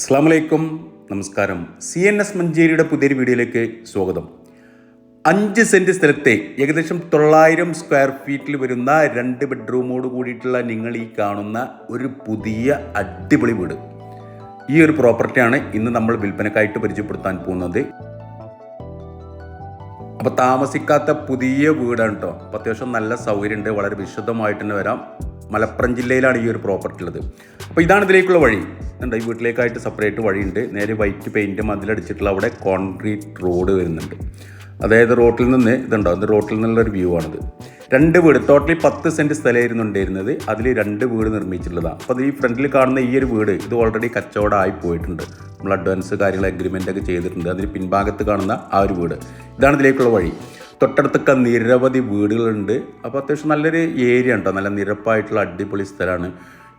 അസ്സാം നമസ്കാരം. C N S മഞ്ചേരിയുടെ പുതിയൊരു വീഡിയോയിലേക്ക് സ്വാഗതം. അഞ്ച് സെന്റ് സ്ഥലത്തെ ഏകദേശം തൊള്ളായിരം സ്ക്വയർ ഫീറ്റിൽ വരുന്ന രണ്ട് ബെഡ്റൂമോട് കൂടിയിട്ടുള്ള നിങ്ങൾ ഈ കാണുന്ന ഒരു പുതിയ അടിപൊളി വീട്. ഈ ഒരു പ്രോപ്പർട്ടിയാണ് ഇന്ന് നമ്മൾ വിൽപ്പനക്കായിട്ട് പരിചയപ്പെടുത്താൻ പോകുന്നത്. അപ്പോൾ താമസിക്കാത്ത പുതിയ വീടാണ് കേട്ടോ അപ്പോൾ അത്യാവശ്യം നല്ല സൗകര്യമുണ്ട്. വളരെ വിശുദ്ധമായിട്ട് തന്നെ വരാം. മലപ്പുറം ജില്ലയിലാണ് ഈ ഒരു പ്രോപ്പർട്ടി ഉള്ളത്. അപ്പോൾ ഇതാണ് ഇതിലേക്കുള്ള വഴി. ഉണ്ട് ഈ വീട്ടിലേക്കായിട്ട് സെപ്പറേറ്റ് വഴിയുണ്ട്. നേരെ വൈറ്റ് പെയിന്റ് മതിലടിച്ചിട്ടുള്ള അവിടെ കോൺക്രീറ്റ് റോഡ് വരുന്നുണ്ട്. അതായത് റോട്ടിൽ നിന്ന് ഇതുണ്ടോ? അത് റോട്ടിൽ നിന്നുള്ളൊരു വ്യൂ ആണിത്. രണ്ട് വീട് ടോട്ടലി പത്ത് സെന്റ് സ്ഥലമായിരുന്നു ഉണ്ടായിരുന്നത്. അതിൽ രണ്ട് വീട് നിർമ്മിച്ചിട്ടുള്ളതാണ് അപ്പോൾ ഈ ഫ്രണ്ടിൽ കാണുന്ന ഈ ഒരു വീട് ഇത് ഓൾറെഡി കച്ചവടമായി പോയിട്ടുണ്ട്. നമ്മൾ അഡ്വാൻസ് കാര്യങ്ങൾ അഗ്രിമെന്റ് ഒക്കെ ചെയ്തിട്ടുണ്ട്. അതിന് പിൻഭാഗത്ത് കാണുന്ന ആ ഒരു വീട്. ഇതാണ് ഇതിലേക്കുള്ള വഴി. തൊട്ടടുത്തൊക്കെ നിരവധി വീടുകളുണ്ട്. അപ്പോൾ അത്യാവശ്യം നല്ലൊരു ഏരിയ ഉണ്ടോ? നല്ല നിരപ്പായിട്ടുള്ള അടിപൊളി സ്ഥലമാണ്.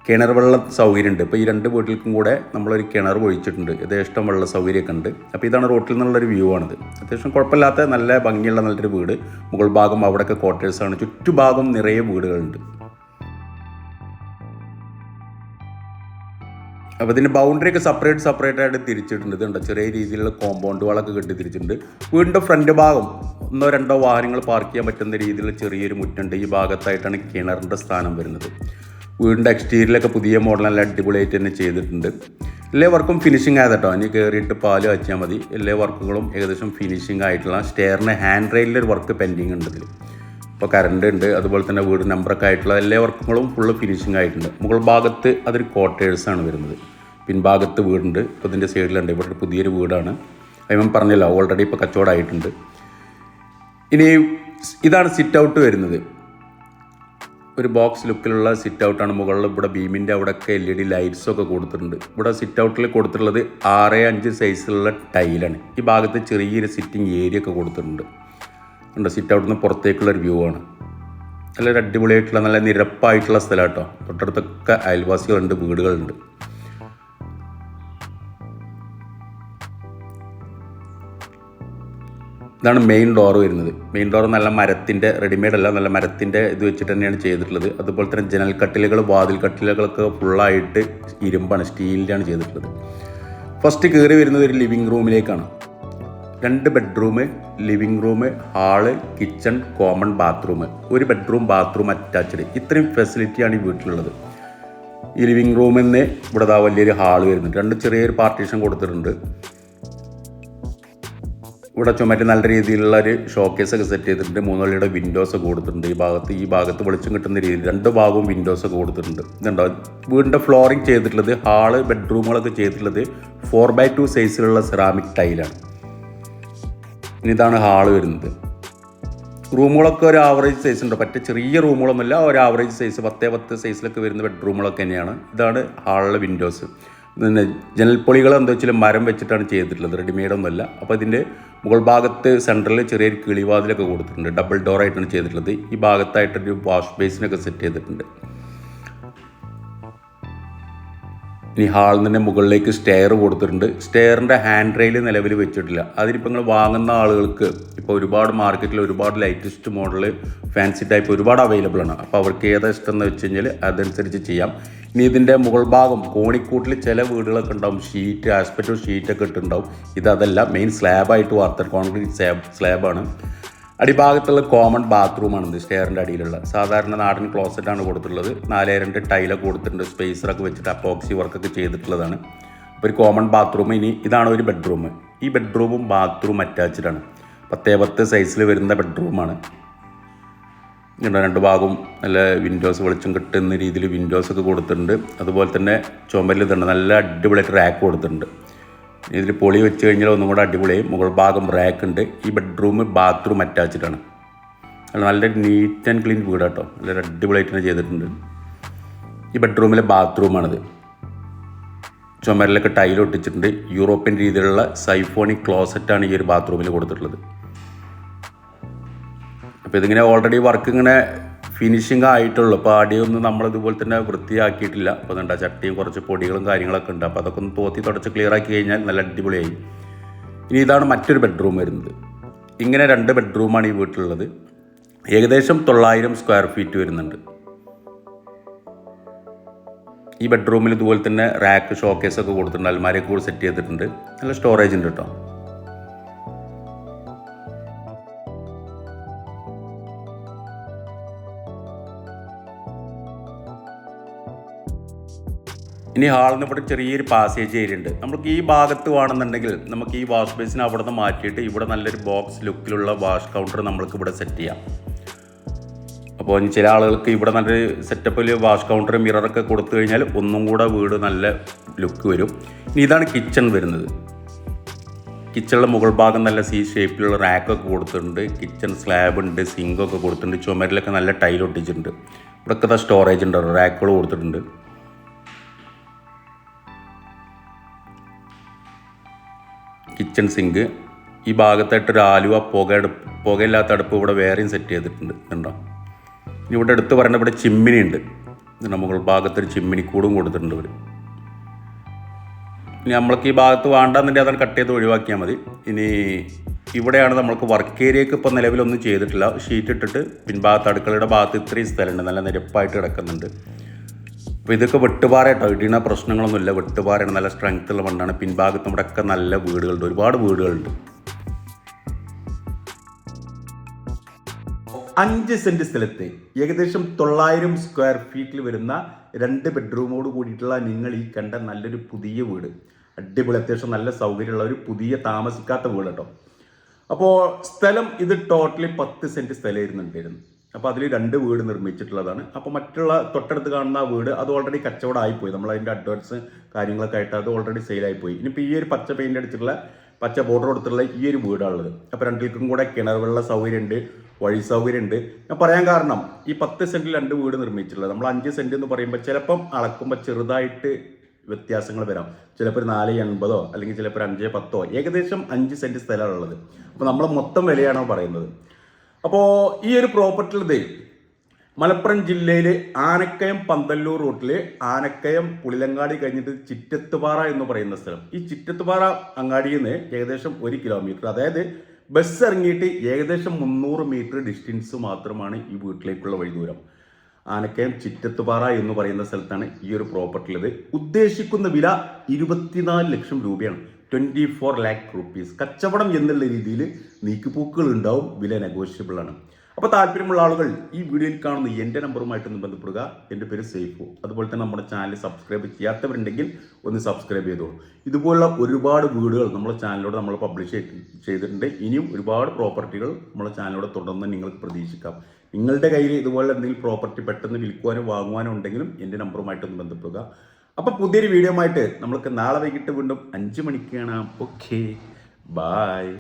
കിണർ വെള്ള സൗകര്യമുണ്ട്. ഇപ്പോൾ ഈ രണ്ട് വീട്ടിൽക്കും കൂടെ നമ്മളൊരു കിണർ ഒഴിച്ചിട്ടുണ്ട് യഥേഷ്ടം വെള്ള സൗകര്യമൊക്കെ ഉണ്ട്. അപ്പോൾ ഇതാണ് റോട്ടിൽ നിന്നുള്ളൊരു വ്യൂ ആണിത്. അത്യാവശ്യം കുഴപ്പമില്ലാത്ത നല്ല ഭംഗിയുള്ള നല്ലൊരു വീട്. മുകൾ ഭാഗം അവിടെയൊക്കെ ക്വാർട്ടേഴ്സാണ് ചുറ്റുഭാഗം നിറയെ വീടുകളുണ്ട്. അപ്പോൾ ഇതിന്റെ ബൗണ്ടറി ഒക്കെ സെപ്പറേറ്റ് സെപ്പറേറ്റ് ആയിട്ട് തിരിച്ചിട്ടുണ്ട്. ഇതുണ്ട്. ചെറിയ രീതിയിലുള്ള കോമ്പൗണ്ട് വളൊക്കെ കെട്ടി തിരിച്ചിട്ടുണ്ട്. വീടിന്റെ ഫ്രണ്ട് ഭാഗം ഒന്നോ രണ്ടോ വാഹനങ്ങൾ പാർക്ക് ചെയ്യാൻ പറ്റുന്ന രീതിയിലുള്ള ചെറിയൊരു മുറ്റുണ്ട്. ഈ ഭാഗത്തായിട്ടാണ് കിണറിന്റെ സ്ഥാനം വരുന്നത്. വീടിന്റെ എക്സ്റ്റീരിയലൊക്കെ പുതിയ മോഡൽ നല്ല അടിപൊളിയായിട്ട് തന്നെ ചെയ്തിട്ടുണ്ട്. എല്ലാ വർക്കും ഫിനിഷിംഗ് ആയത് കേട്ടോ ഇനി കയറിയിട്ട് പാൽ വെച്ചാൽ മതി. എല്ലാ വർക്കുകളും ഏകദേശം ഫിനിഷിംഗ് ആയിട്ടുള്ള സ്റ്റെയറിന് ഹാൻഡ് റെയിലിന്റെ ഒരു വർക്ക് പെൻഡിങ് ഉണ്ട് ഇതിൽ ഇപ്പോൾ കറണ്ട് ഉണ്ട്. അതുപോലെ തന്നെ വീട് നമ്പറൊക്കെ ആയിട്ടുള്ള എല്ലാ വർക്കുകളും ഫുള്ള് ഫിനിഷിംഗ് ആയിട്ടുണ്ട്. മുകൾ ഭാഗത്ത് അതൊരു ക്വാർട്ടേഴ്സാണ് വരുന്നത്. പിൻഭാഗത്ത് വീടുണ്ട്. ഇപ്പോൾ ഇതിന്റെ സൈഡിലുണ്ട് ഇവിടെ പുതിയൊരു വീടാണ്. അയ്യമ്മ പറഞ്ഞില്ല ഓൾറെഡി ഇപ്പോൾ കച്ചവടമായിട്ടുണ്ട് ഇനി ഇതാണ് സിറ്റ് ഔട്ട് വരുന്നത്. ഒരു ബോക്സ് ലുക്കിലുള്ള സിറ്റ് ഔട്ടാണ് മുകളിൽ ഇവിടെ ബീമിന്റെ അവിടെയൊക്കെ എൽ ഇ ഡി ലൈറ്റ്സൊക്കെ കൊടുത്തിട്ടുണ്ട്. ഇവിടെ സിറ്റ് ഔട്ടിൽ കൊടുത്തിട്ടുള്ളത് ആറ് അഞ്ച് സൈസിലുള്ള ടൈലാണ് ഈ ഭാഗത്ത് ചെറിയൊരു സിറ്റിംഗ് ഏരിയ ഒക്കെ കൊടുത്തിട്ടുണ്ട്. ഉണ്ട് സിറ്റ് ഔട്ടിൽ നിന്ന് പുറത്തേക്കുള്ള ഒരു വ്യൂ ആണ്. നല്ലൊരു അടിപൊളിയായിട്ടുള്ള നല്ല നിരപ്പായിട്ടുള്ള സ്ഥലം കേട്ടോ തൊട്ടടുത്തൊക്കെ അയൽവാസികളുണ്ട് വീടുകളുണ്ട്. ഇതാണ് മെയിൻ ഡോർ വരുന്നത്. മെയിൻ ഡോർ നല്ല മരത്തിന്റെ റെഡിമെയ്ഡ് അല്ല നല്ല മരത്തിന്റെ ഇത് വെച്ചിട്ട് തന്നെയാണ് ചെയ്തിട്ടുള്ളത്. അതുപോലെ തന്നെ ജനൽ കട്ടിലുകൾ വാതിൽ കട്ടിലുകളൊക്കെ ഫുള്ളായിട്ട് ഇരുമ്പാണ് സ്റ്റീലിന്റെയാണ് ചെയ്തിട്ടുള്ളത്. ഫസ്റ്റ് കയറി വരുന്നത് ഒരു ലിവിങ് റൂമിലേക്കാണ് രണ്ട് bedroom living room hall kitchen common bathroom ഒരു ബെഡ്റൂം ബാത്റൂം അറ്റാച്ച്ഡ് ഇത്രയും ഫെസിലിറ്റിയാണ് ഈ വീട്ടിലുള്ളത്. ഈ ലിവിങ് റൂമിൽ നിന്ന് ഇവിടെ ദാ വലിയൊരു ഹാൾ വരുന്നുണ്ട്. രണ്ട് ചെറിയൊരു പാർട്ടീഷൻ കൊടുത്തിട്ടുണ്ട്. ഇവിടെ ചുമറ്റ് നല്ല രീതിയിലുള്ള ഒരു ഷോക്കേസ് ഒക്കെ സെറ്റ് ചെയ്തിട്ടുണ്ട്. മൂന്നുള്ളിയുടെ വിൻഡോസ് ഒക്കെ കൊടുത്തിട്ടുണ്ട്. ഈ ഭാഗത്ത് ഈ ഭാഗത്ത് വെളിച്ചം കിട്ടുന്ന രീതിയിൽ രണ്ട് ഭാഗവും വിൻഡോസ് ഒക്കെ കൊടുത്തിട്ടുണ്ട്. ഇതുണ്ടോ? വീടിന്റെ ഫ്ലോറിങ് ചെയ്തിട്ടുള്ളത് ഹാൾ ബെഡ്റൂമുകളൊക്കെ ചെയ്തിട്ടുള്ളത് ഫോർ ബൈ ടു സൈസിലുള്ള സെറാമിക് ടൈലാണ് ഇനി ഇതാണ് ഹാൾ വരുന്നത്. റൂമുകളൊക്കെ ഒരു ആവറേജ് സൈസ് ഉണ്ട്. പറ്റ ചെറിയ റൂമുകളൊന്നുമില്ല. ഒരു ആവറേജ് സൈസ് പത്തേ പത്ത് സൈസിലൊക്കെ വരുന്ന ബെഡ്റൂമുകളൊക്കെ തന്നെയാണ്. ഇതാണ് ഹാളിലെ വിൻഡോസ് പിന്നെ ജനൽപ്പൊളികൾ എന്താ വെച്ചാൽ മരം വെച്ചിട്ടാണ് ചെയ്തിട്ടുള്ളത്. റെഡിമെയ്ഡ് ഒന്നുമല്ല. അപ്പോൾ ഇതിന്റെ മുകൾ ഭാഗത്ത് സെന്ററിൽ ചെറിയൊരു കിളിവാതിലൊക്കെ കൊടുത്തിട്ടുണ്ട്. ഡബിൾ ഡോർ ആയിട്ടാണ് ചെയ്തിട്ടുള്ളത്. ഈ ഭാഗത്തായിട്ടൊരു വാഷ് ബേസിനൊക്കെ സെറ്റ് ചെയ്തിട്ടുണ്ട്. ഇനി ഹാളിൽ നിന്ന് മുകളിലേക്ക് സ്റ്റെയർ കൊടുത്തിട്ടുണ്ട്. സ്റ്റെയറിന്റെ ഹാൻഡ് റെയിൽ നിലവിൽ വെച്ചിട്ടില്ല. അതിനിപ്പോൾ നിങ്ങൾ വാങ്ങുന്ന ആളുകൾക്ക് ഇപ്പോൾ ഒരുപാട് മാർക്കറ്റിൽ ഒരുപാട് ലൈറ്റസ്റ്റ് മോഡൽ ഫാൻസി ടൈപ്പ് ഒരുപാട് അവൈലബിൾ ആണ്. അപ്പോൾ അവർക്ക് ഏതാ ഇഷ്ടം എന്ന് വെച്ച് കഴിഞ്ഞാൽ അതനുസരിച്ച് ചെയ്യാം. ഇനി ഇതിന്റെ മുകൾ ഭാഗം കോണിക്കൂട്ടിൽ ചില വീടുകളൊക്കെ ഉണ്ടാവും. ഷീറ്റ് ആസ്പെറ്റോ ഷീറ്റൊക്കെ ഇട്ടുണ്ടാവും ഇതല്ല മെയിൻ സ്ലാബായിട്ട് വാർത്ത കോൺക്രീറ്റ് സ്ലാബ് സ്ലാബാണ് അടിഭാഗത്തുള്ള കോമൺ ബാത്റൂമാണ് ഇത്. സ്റ്റെയറിന്റെ അടിയിലുള്ള. സാധാരണ നാടൻ ക്ലോസറ്റാണ് കൊടുത്തിട്ടുള്ളത്. നാലേ രണ്ട് ടൈലൊക്കെ കൊടുത്തിട്ടുണ്ട്. സ്പേസറൊക്കെ വെച്ചിട്ട് അപ്പോക്സി വർക്കൊക്കെ ചെയ്തിട്ടുള്ളതാണ്. അപ്പോൾ ഒരു കോമൺ ബാത്റൂം ഇനി ഇതാണ് ഒരു ബെഡ്റൂം ഈ ബെഡ്റൂമും ബാത്റൂം അറ്റാച്ച്ഡ് ആണ്. പത്തേ പത്ത് സൈസിൽ വരുന്ന ബെഡ്റൂമാണ് ഇങ്ങനെ രണ്ട് ഭാഗവും നല്ല വിൻഡോസ് വെളിച്ചം കിട്ടുന്ന രീതിയിൽ വിൻഡോസൊക്കെ കൊടുത്തിട്ടുണ്ട്. അതുപോലെ തന്നെ ചുമരിൽ തന്നെ നല്ല അടിപൊളിയായിട്ട് റാക്ക് കൊടുത്തിട്ടുണ്ട്. ഇതിൽ പൊളി വെച്ച് കഴിഞ്ഞാൽ ഒന്നും കൂടെ അടിപൊളിയായി മുകൾ ഭാഗം റാക്ക് ഉണ്ട്. ഈ ബെഡ്റൂം ബാത്റൂം അറ്റാച്ച്ഡാണ് നല്ല നീറ്റ് ആൻഡ് ക്ലീൻ വീട് കേട്ടോ നല്ല അടിപൊളിയായിട്ട് തന്നെ ചെയ്തിട്ടുണ്ട്. ഈ ബെഡ്റൂമിലെ ബാത്റൂമാണിത് ചുമരിലൊക്കെ ടൈൽ ഒട്ടിച്ചിട്ടുണ്ട്. യൂറോപ്യൻ രീതിയിലുള്ള സൈഫോണിക് ക്ലോസറ്റാണ് ഈ ഒരു ബാത്റൂമിൽ കൊടുത്തിട്ടുള്ളത്. അപ്പോൾ ഇതിങ്ങനെ ഓൾറെഡി വർക്ക് ഇങ്ങനെ ഫിനിഷിങ് ആയിട്ടുള്ളൂ. അപ്പോൾ അടിയൊന്നും നമ്മൾ ഇതുപോലെ തന്നെ വൃത്തിയാക്കിയിട്ടില്ല. അപ്പോൾ എന്താ ചട്ടിയും കുറച്ച് പൊടികളും കാര്യങ്ങളൊക്കെ ഉണ്ട്. അപ്പോൾ അതൊക്കെ ഒന്ന് തോത്തി തുടച്ച് ക്ലിയർ ആക്കി കഴിഞ്ഞാൽ നല്ല അടിപൊളിയായി. ഇനി ഇതാണ് മറ്റൊരു ബെഡ്റൂം വരുന്നത്. ഇങ്ങനെ രണ്ട് ബെഡ്റൂമാണ് ഈ വീട്ടിലുള്ളത്. ഏകദേശം തൊള്ളായിരം സ്ക്വയർ ഫീറ്റ് വരുന്നുണ്ട്. ഈ ബെഡ്റൂമിൽ ഇതുപോലെ തന്നെ റാക്ക് ഷോക്കേസ് ഒക്കെ കൊടുത്തിട്ടുണ്ട്. അൽമാരയൊക്കെ കൂടി സെറ്റ് ചെയ്തിട്ടുണ്ട്. നല്ല സ്റ്റോറേജ് ഉണ്ട് കേട്ടോ ഇനി ഹാളിൽ നിന്ന് ഇവിടെ ചെറിയൊരു പാസേജ് ഏരിയ ഉണ്ട് നമുക്ക് ഈ ഭാഗത്ത് വേണമെന്നുണ്ടെങ്കിൽ നമുക്ക് ഈ വാഷ് ബേസിൻ അവിടെ നിന്ന് മാറ്റിയിട്ട് ഇവിടെ നല്ലൊരു ബോക്സ് ലുക്കിലുള്ള വാഷ് കൗണ്ടർ നമ്മൾക്ക് ഇവിടെ സെറ്റ് ചെയ്യാം. അപ്പോൾ ഇനി ചില ആളുകൾക്ക് ഇവിടെ നല്ലൊരു സെറ്റപ്പിൽ വാഷ് കൗണ്ടർ മിററൊക്കെ കൊടുത്തു കഴിഞ്ഞാൽ ഒന്നും കൂടെ വീട് നല്ല ലുക്ക് വരും. ഇനി ഇതാണ് കിച്ചൺ വരുന്നത്. കിച്ചണിലെ മുകൾ ഭാഗം നല്ല സി ഷേപ്പിലുള്ള റാക്കൊക്കെ കൊടുത്തിട്ടുണ്ട്. കിച്ചൺ സ്ലാബ് ഉണ്ട് സിങ്കൊക്കെ കൊടുത്തിട്ടുണ്ട്. ചുമരിലൊക്കെ നല്ല ടൈൽ ഒട്ടിച്ചിട്ടുണ്ട്. ഇവിടെയൊക്കെ സ്റ്റോറേജ് ഉണ്ട്. റാക്കുകൾ കൊടുത്തിട്ടുണ്ട്. കിച്ചൺ സിങ്ക് ഈ ഭാഗത്തായിട്ട് ഒരു ആലുവ പുക അടുപ്പ് പുകയില്ലാത്ത അടുപ്പ് ഇവിടെ വേറെയും സെറ്റ് ചെയ്തിട്ടുണ്ട് കണ്ടോ? ഇനി ഇവിടെ എടുത്ത് പറയുന്ന ഇവിടെ ചിമ്മിനി ഉണ്ട്. മുകൾ ഭാഗത്തൊരു ചിമ്മിനി കൂടും കൊടുത്തിട്ടുണ്ട് ഇവർ ഇനി നമ്മൾക്ക് ഈ ഭാഗത്ത് വേണ്ടാന്നുണ്ടെങ്കിൽ അതാണ് കട്ട് ചെയ്ത് ഒഴിവാക്കിയാൽ മതി. ഇനി ഇവിടെയാണ് നമ്മൾക്ക് വർക്ക് ഏരിയക്ക് ഇപ്പോൾ നിലവിലൊന്നും ചെയ്തിട്ടില്ല. ഷീറ്റ് ഇട്ടിട്ട് പിൻഭാഗത്ത് അടുക്കളയുടെ ഭാഗത്ത് ഇത്രയും സ്ഥലമുണ്ട്. നല്ല നിരപ്പായിട്ട് കിടക്കുന്നുണ്ട്. അപ്പോൾ ഇതൊക്കെ വെട്ടുപാറ കേട്ടോ ഇടീണ പ്രശ്നങ്ങളൊന്നുമില്ല. വെട്ടുപാറയാണ് നല്ല സ്ട്രെങ്ത് ഉള്ള മണ്ണാണ്. പിൻഭാഗത്ത് നമ്മുടെ ഒക്കെ നല്ല വീടുകളുണ്ട്. ഒരുപാട് വീടുകളുണ്ട്. അഞ്ച് സെന്റ് സ്ഥലത്ത് ഏകദേശം തൊള്ളായിരം സ്ക്വയർ ഫീറ്റിൽ വരുന്ന രണ്ട് ബെഡ്റൂമോട് കൂടിയിട്ടുള്ള നിങ്ങൾ ഈ കണ്ട നല്ലൊരു പുതിയ വീട്. അടിപൊളി. അത്യാവശ്യം നല്ല സൗകര്യമുള്ള ഒരു പുതിയ താമസിക്കാത്ത വീട് കേട്ടോ അപ്പോൾ സ്ഥലം ഇത് ടോട്ടലി പത്ത് സെന്റ് സ്ഥലമായിരുന്നു ഉണ്ടായിരുന്നു അപ്പോൾ അതിൽ രണ്ട് വീട് നിർമ്മിച്ചിട്ടുള്ളതാണ്. അപ്പോൾ മറ്റുള്ള തൊട്ടടുത്ത് കാണുന്ന ആ വീട് അത് ഓൾറെഡി കച്ചവടമായിപ്പോയി. നമ്മൾ അതിന്റെ അഡ്വാൻസ് കാര്യങ്ങളൊക്കെ ആയിട്ട് അത് ഓൾറെഡി സെയിലായിപ്പോയി ഇനിയിപ്പോൾ ഈ ഒരു പച്ച പെയിന്റ് അടിച്ചിട്ടുള്ള പച്ച ബോർഡർ കൊടുത്തിട്ടുള്ള ഈ ഒരു വീടാണുള്ളത്. അപ്പോൾ രണ്ടിൽക്കും കൂടെ കിണർ വെള്ള സൗകര്യമുണ്ട് വഴി സൗകര്യമുണ്ട്. ഞാൻ പറയാൻ കാരണം ഈ പത്ത് സെന്റിൽ രണ്ട് വീട് നിർമ്മിച്ചിട്ടുള്ളത്. നമ്മൾ അഞ്ച് സെന്റ് എന്ന് പറയുമ്പോൾ ചിലപ്പം അളക്കുമ്പോൾ ചെറുതായിട്ട് വ്യത്യാസങ്ങൾ വരാം. ചിലപ്പോൾ നാല് എൺപതോ അല്ലെങ്കിൽ ചിലപ്പോൾ അഞ്ച് പത്തോ. ഏകദേശം അഞ്ച് സെന്റ് സ്ഥലമാണുള്ളത്. അപ്പോൾ നമ്മൾ മൊത്തം വിലയാണോ പറയുന്നത്? അപ്പോൾ ഈ ഒരു പ്രോപ്പർട്ടിയിൽ മലപ്പുറം ജില്ലയിൽ ആനക്കയം പന്തല്ലൂർ റൂട്ടിൽ ആനക്കയം പുളിലങ്ങാടി കഴിഞ്ഞിട്ട് ചിറ്റത്തുപാറ എന്ന് പറയുന്ന സ്ഥലം. ഈ ചിറ്റത്തുപാറ അങ്ങാടിയിൽ നിന്ന് ഏകദേശം ഒരു കിലോമീറ്റർ അതായത് ബസ് ഇറങ്ങിയിട്ട് ഏകദേശം മുന്നൂറ് മീറ്റർ ഡിസ്റ്റൻസ് മാത്രമാണ് ഈ വീട്ടിലേക്കുള്ള വഴി ദൂരം. ആനക്കയം ചിറ്റത്തുപാറ എന്ന് പറയുന്ന സ്ഥലത്താണ് ഈ ഒരു പ്രോപ്പർട്ടി ഉള്ളത് ഉദ്ദേശിക്കുന്ന വില ഇരുപത്തിനാല് ലക്ഷം രൂപയാണ്. ട്വന്റി ഫോർ ലാക്ക് റുപ്പീസ് കച്ചവടം എന്നുള്ള രീതിയിൽ നീക്കുപോക്കുകൾ ഉണ്ടാവും വില നെഗോഷ്യബിൾ ആണ്. അപ്പോൾ താല്പര്യമുള്ള ആളുകൾ ഈ വീഡിയോയിൽ കാണുന്ന എന്റെ നമ്പറുമായിട്ടൊന്ന് ബന്ധപ്പെടുക. എന്റെ പേര് സേഫു അതുപോലെ തന്നെ നമ്മുടെ ചാനൽ സബ്സ്ക്രൈബ് ചെയ്യാത്തവരുണ്ടെങ്കിൽ ഒന്ന് സബ്സ്ക്രൈബ് ചെയ്തോളൂ ഇതുപോലുള്ള ഒരുപാട് വീടുകൾ നമ്മുടെ ചാനലിലൂടെ നമ്മൾ പബ്ലിഷ് ചെയ്തിട്ടുണ്ട്. ഇനിയും ഒരുപാട് പ്രോപ്പർട്ടികൾ നമ്മുടെ ചാനലിലൂടെ തുടർന്ന് നിങ്ങൾക്ക് പ്രതീക്ഷിക്കാം. നിങ്ങളുടെ കയ്യിൽ ഇതുപോലെ എന്തെങ്കിലും പ്രോപ്പർട്ടി പെട്ടെന്ന് വിൽക്കുവാനോ വാങ്ങുവാനോ ഉണ്ടെങ്കിലും എന്റെ നമ്പറുമായിട്ടൊന്ന് ബന്ധപ്പെടുക. അപ്പോൾ പുതിയൊരു വീഡിയോ ആയിട്ട് നമ്മൾക്ക് നാളെ വൈകിട്ട് വീണ്ടും അഞ്ച് മണിക്ക് കാണാം ഓക്കെ ബായ്